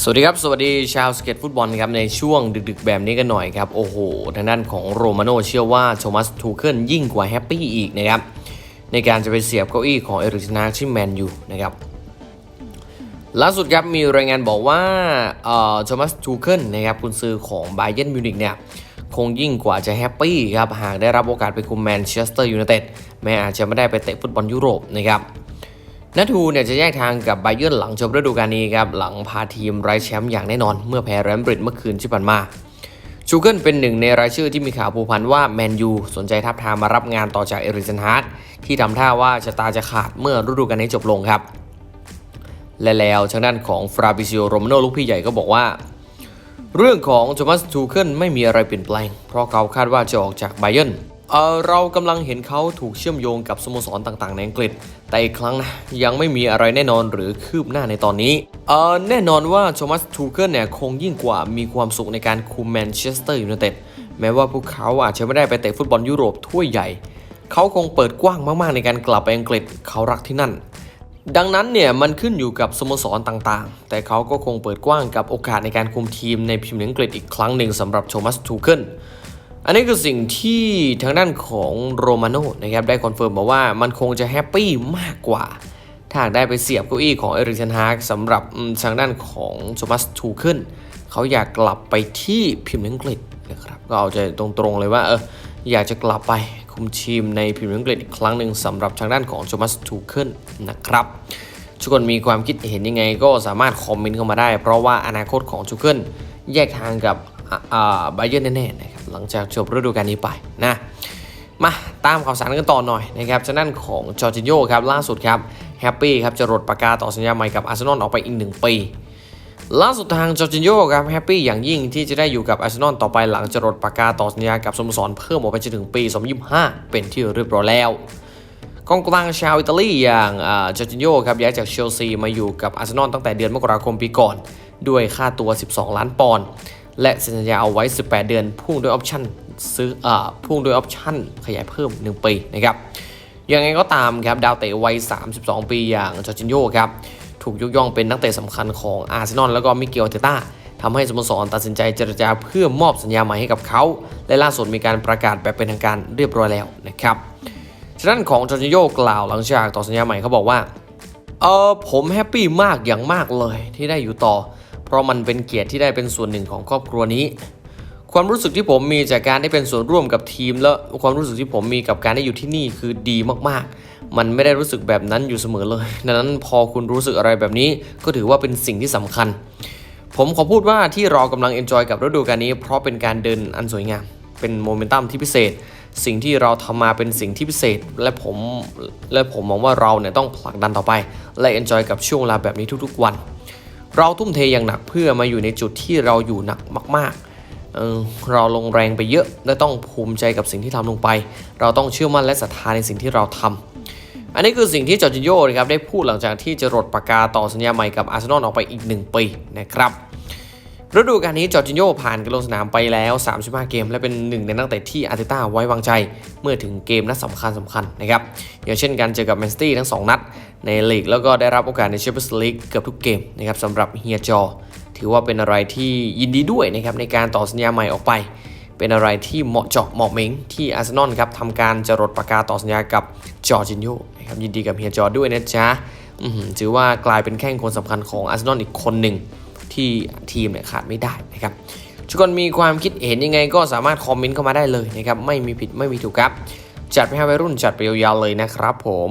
สวัสดีครับ สวัสดีชาวสเก็ตฟุตบอลครับ ในช่วงดึกๆแบบนี้กันหน่อยครับ โอ้โห ทางด้านของโรมาโน่เชื่อว่าโทมัสทูเคิลยิ่งกว่าแฮปปี้อีกนะครับ ในการจะไปเสียบเก้าอี้ของเอริกเทนากที่แมนยูนะครับล่าสุดครับ มีรายงานบอกว่าเอ่อโทมัสทูเคิลนะครับกุนซือของไบเยนมิวนิกเนี่ยคงยิ่งกว่าจะแฮปปี้ครับ หากได้รับโอกาสไปคุมแมนเชสเตอร์ยูไนเต็ดแม้อาจจะไม่ได้ไปเตะฟุตบอลยุโรปนะครับ นัทูเนี่ยจะแยกทางกับไบเย r n หลังจบฤดูกาลนี้ครับหลังพาทีมไร้แชมป์อย่างแน่นอน เมื่อแพ้แรมบริดเมื่อคืนที่ผ่านมาชูเกิลเป็นหนึ่งในรายชื่อที่มีข่าวผูกพันว่าแมนยูสนใจทับทามมารับงานต่อจากเอริกเซนฮาร์ดที่ทำท่าว่าชะตาจะขาดเมื่อฤดูกาลนี้จบลงครับ และแล้วทางด้านของฟราบิซิโอโรมาโนลูกพี่ใหญ่ก็บอกว่า เรื่องของโทมัสทูเคิลไม่มีอะไรเปลี่ยนแปลง เพราะเขาคาดว่าจะออกจากไบเย r n เรากำลังเห็นเขาถูกเชื่อมโยงกับสโมสรต่างๆในอังกฤษ แต่อีกครั้งนะยังไม่มีอะไรแน่นอนหรือคืบหน้าในตอนนี้เออแน่นอนว่าโทมัสทูเคิลเนี่ยคงยิ่งกว่ามีความสุขในการคุมแมนเชสเตอร์ยูไนเต็ดแม้ว่าพวกเขาอาจจะไม่ได้ไปเตะฟุตบอลยุโรปถ้วยใหญ่ เขาคงเปิดกว้างมากๆในการกลับไปอังกฤษเขารักที่นั่น ดังนั้นเนี่ยมันขึ้นอยู่กับสโมสรต่างๆ แต่เขาก็คงเปิดกว้างกับโอกาสในการคุมทีมในพรีเมียร์อังกฤษอีกครั้งหนึ่งสำหรับโทมัสทูเคิล อันนี้คือสิ่งที่ทางด้านของโรมาโน่นะครับได้คอนเฟิร์มมาว่ามันคงจะแฮปปี้มากกว่าถ้าหากได้ไปเสียบเก้าอี้ของเอริกเทนฮากสำหรับทางด้านของโทมัสทูเคิลเขาอยากกลับไปที่พรีเมียร์อังกฤษนะครับก็เอาใจตรงๆเลยว่าเอออยากจะกลับไปคุมทีมในพรีเมียร์อังกฤษอีกครั้งหนึ่งสำหรับทางด้านของโทมัสทูเคิลนะครับทุกคนมีความคิดเห็นยังไงก็สามารถคอมเมนต์เข้ามาได้ เพราะว่าอนาคตของชูเกิลแยกทางกับไบเยอร์แน่ๆนะ หลังจากจบฤดูกาลนี้ไปนะมาตามข่าวสารกันต่อหน่อยนะครับจากนั้นของจอร์จิโยครับล่าสุดครับแฮปปี้ครับจะรดประกาต่อสัญญาใหม่กับอาร์เซนอลออกไปอีก 1 ปีล่าสุดทางจอร์จิโยครับแฮปปี้อย่างยิ่งที่จะได้อยู่กับอาร์เซนอลต่อไปหลังจะรดประกาต่อสัญญากับสโมสรเพิ่มออกไปจนถึงปี 2025 เป็นที่เรียบร้อยแล้วกองกลางชาวอิตาลีอย่างจอร์จิโยครับย้ายจากเชลซีมาอยู่กับอาร์เซนอลตั้งแต่เดือนมกราคมปีก่อน ด้วยค่าตัว 12 ล้านปอนด์ และเซ็นสัญญาเอาไว้ 18 เดือนพุ่งด้วยออปชั่นซื้ออ่าพุ่งด้วยออปชั่นขยายเพิ่ม 1 ปีนะครับยังไงก็ตามครับดาวเตะวัย 32 ปีอย่างจอร์จินโยครับถูกยกย่องเป็นนักเตะสำคัญของอาร์เซนอลแล้วก็มิเกลเตต้าทำให้สโมสรตัดสินใจเจรจาเพื่อมอบสัญญาใหม่ให้กับเขา และล่าสุดมีการประกาศแบบเป็นทางการเรียบร้อยแล้วนะครับฉะนั้นของจอร์จิโยกล่าวหลังจากต่อสัญญาใหม่เขาบอกว่าเออผมแฮปปี้มากอย่างมากเลยที่ได้อยู่ต่อ ราะมันเป็นเกียรติที่ได้เป็นส่วนหนึ่งของครอบครัวนี้ ความรู้สึกที่ผมมีจากการได้เป็นส่วนร่วมกับทีม และความรู้สึกที่ผมมีกับการได้อยู่ที่นี่คือดีมากๆ มันไม่ได้รู้สึกแบบนั้นอยู่เสมอเลย ดังนั้นพอคุณรู้สึกอะไรแบบนี้ก็ถือว่าเป็นสิ่งที่สำคัญ ผมขอพูดว่าที่เรากำลังเอนจอยกับฤดูกาลนี้ เพราะเป็นการเดินอันสวยงาม เป็นโมเมนตัมที่พิเศษสิ่งที่เราทำมาเป็นสิ่งที่พิเศษ และผมและผมมองว่าเราเนี่ยต้องผลักดันต่อไป และเอนจอยกับช่วงเวลาแบบนี้ทุกๆวัน เราทุ่มเทอย่างหนักเพื่อมาอยู่ในจุดที่เราอยู่หนักมากๆเออเราลงแรงไปเยอะและต้องภูมิใจกับสิ่งที่ทำลงไป เราต้องเชื่อมั่นและศรัทธาในสิ่งที่เราทำอันนี้คือสิ่งที่จอร์จิโยนะครับได้พูดหลังจากที่จะรดปากกาต่อสัญญาใหม่กับอาร์เซนอลออกไปอีก 1 ปีนะครับ ฤดูกาลนี้จอร์จิโยผ่านการลงสนามไปแล้ว 35 เกม และเป็นหนึ่งในนักเตะที่อาร์เตต้าไว้วางใจ เมื่อถึงเกมนัดสำคัญสำคัญนะครับ อย่างเช่นการเจอกับแมนซิตี้ทั้ง 2 นัด ในลีกแล้วก็ได้รับโอกาสในแชมเปี้ยนส์ลีกเกือบทุกเกมนะครับสำหรับเฮียจอ ถือว่าเป็นอะไรที่ยินดีด้วยนะครับในการต่อสัญญาใหม่ออกไป เป็นอะไรที่เหมาะเจาะเหมาะเมงที่อาร์เซนอลครับทำการจะรดประกาต่อสัญญากับจอร์จินโยนะครับยินดีกับเฮียจอด้วยนะจ๊ะถือว่ากลายเป็นแข้งคนสำคัญของอาร์เซนอลอีกคนหนึ่ง ที่ทีมเนี่ยขาดไม่ได้นะครับทุกคนมีความคิดเห็นยังไงก็สามารถคอมเมนต์เข้ามาได้เลยนะครับไม่มีผิดไม่มีถูกครับ จัดไปให้วัยรุ่นจัดไปยาวๆเลยนะครับผม